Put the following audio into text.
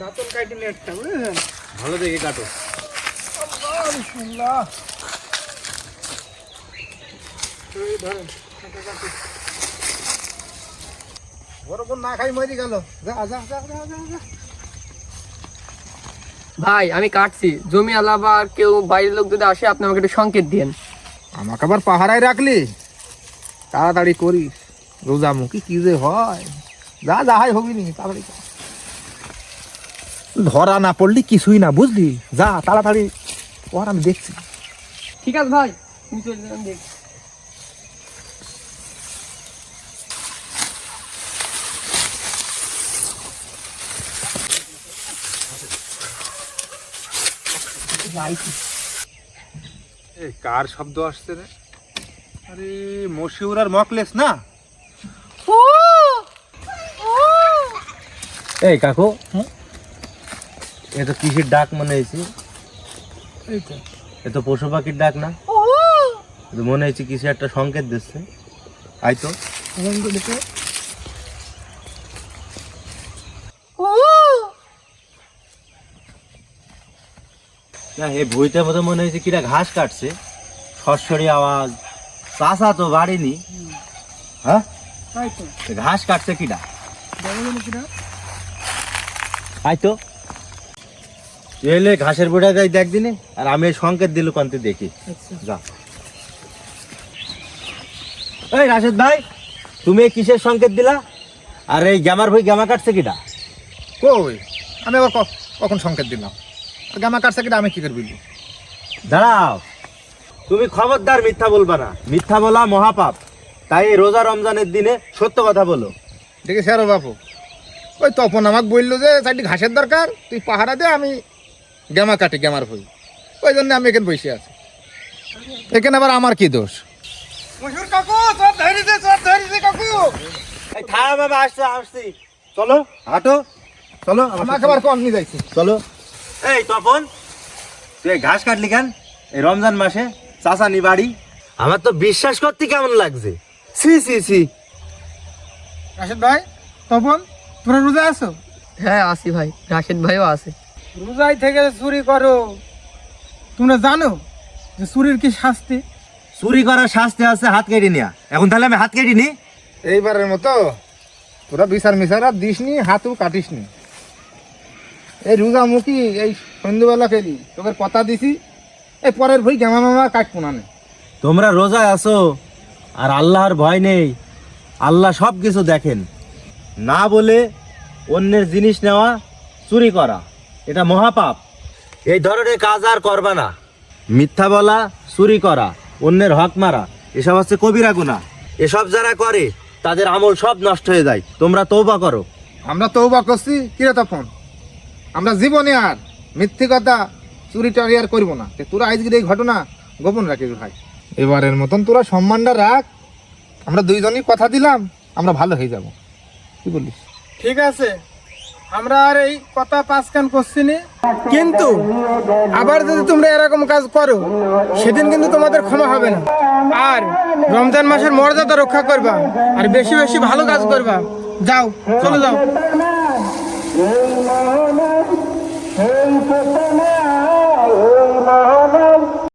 দাঁতন কাটি নেটটা বুঝলেন? ভালো দেখে কাটো। আল্লাহ ধরেন না খাই মরি গেল। ভাই আমি কাটছি। জমি আলাবা কেউ বাইরের লোক যদি আসে আপনি আমাকে একটু সংকেত দিন আমাকে আবার পাহারায় রাখলি? তাড়াতাড়ি করিস। রোজামুখী কি যে হয়? যা যা হয় হবি নি তাড়াতাড়ি। ধরা না পড়লি কিছুই না বুঝলি? যা তাড়াতাড়ি ওর আমি দেখছি। ঠিক আছে ভাই তুমি চলে যান দেখ এই কার শব্দ আসছে রে? আরে মশিউর আর মকলেস না? এই কাকু এ তো কিসের ডাক মনে হয়েছে। এ তো পশু পাখির ডাক না। মনে হয়েছে কিছু একটা সংকেত দিচ্ছে। আই তো। না এই বইটার মতো মনে হয়েছে কিরা ঘাস কাটছে। সরসরি আওয়াজ। চাষা তো বাড়িনি। হ্যাঁ? ঘাস কাটছে কিটা দেখো আই তো। এলে ঘাসের বুড়া যাই দেখ দিনে আর আমি সংকেত দিল কন্তে দেখি। আচ্ছা। যা। এই রাশেদ ভাই তুমি কিসের সংকেত দিলা? আর এই গ্যামার ভাই গ্যামা কাটছে কিটা কই? আমি আবার কখন সংকেত দিলাম? গ্যামা কাটছে কিটা আমি কি করবি দাঁড়াও। তুমি খবরদার মিথ্যা বলবা না। মিথ্যা বলা মহাপাপ। তাই এই রোজা রমজানের দিনে সত্য কথা বলো। দেখি স্যার বাপু। ওই তপন আমাকে বলল যে চারটি ঘাসের দরকার তুই পাহারা দে আমি গ্যামা কাটি গ্যামার হই ওই জন্য আমি এখানে বসে আছি। এখানে আবার আমার কি দোষ? কাকু সব ধরিছে সব ধরিছে কাকু। এই থাম বাবা আসছে আসছি। চলো হাঁটো। চলো আমার আমাকে আবার কম নিয়ে যাইছে। চলো। এই তপন তুই ঘাস কাটলি কেন? এই রমজান মাসে চাষানি বাড়ি? আমার তো বিশ্বাস করতে কেমন লাগছে? সি সি সি রাশেদ ভাই তপন তোমরা রোজা আছো? হ্যাঁ আসি ভাই। রাশেদ ভাইও আছে। রোজাই থেকে চুরি করো তোমরা জানো যে চুরির কি শাস্তি? চুরি করার শাস্তি আছে হাত কেটে নেওয়া এখন তাহলে আমি হাত কেটে নি? এইবারের মতো তোরা বিচার মিশার আর দিস নি হাতও কাটিস নি। এই রোজা মুখি এই সন্ধ্যেবেলা খেলি তোকে কথা দিছি এই পরের ভই গামা মামা কাটবো না নে। তোমরা রোজায় আছো আর আল্লাহর ভয় নেই আল্লাহ সব কিছু দেখেন। না বলে অন্যের জিনিস নেওয়া চুরি করা। এটা মহাপাপ। এই ধরনের কাজ আর করবা না। মিথ্যা বলা চুরি করা অন্যের হক মারা এসব হচ্ছে কবিরা গুণা এসব যারা করে তাদের আমল সব নষ্ট হয়ে যায়। তোমরা তৌবা করো। আমরা তৌবা করছি কিরে তখন আমরা জীবনে আর মিথ্যে কথা চুরি টারি আর করব না। তে তোরা আজকের এই ঘটনা গোপন রাখিস ভাই। এবারের মতন তোরা সম্মানটা রাখ। আমরা দুইজনই কথা দিলাম আমরা ভালো হয়ে যাব। কি বলিস? ঠিক আছে। আমরা আর এই কথা পাঁচকান করছি নি। কিন্তু আবার যদি তোমরা এরকম কাজ করো, সেদিন কিন্তু তোমাদের ক্ষমা হবে না। আর রমজান মাসের মর্যাদা রক্ষা করবা, আর বেশি বেশি ভালো কাজ করবা। যাও, চলে যাও।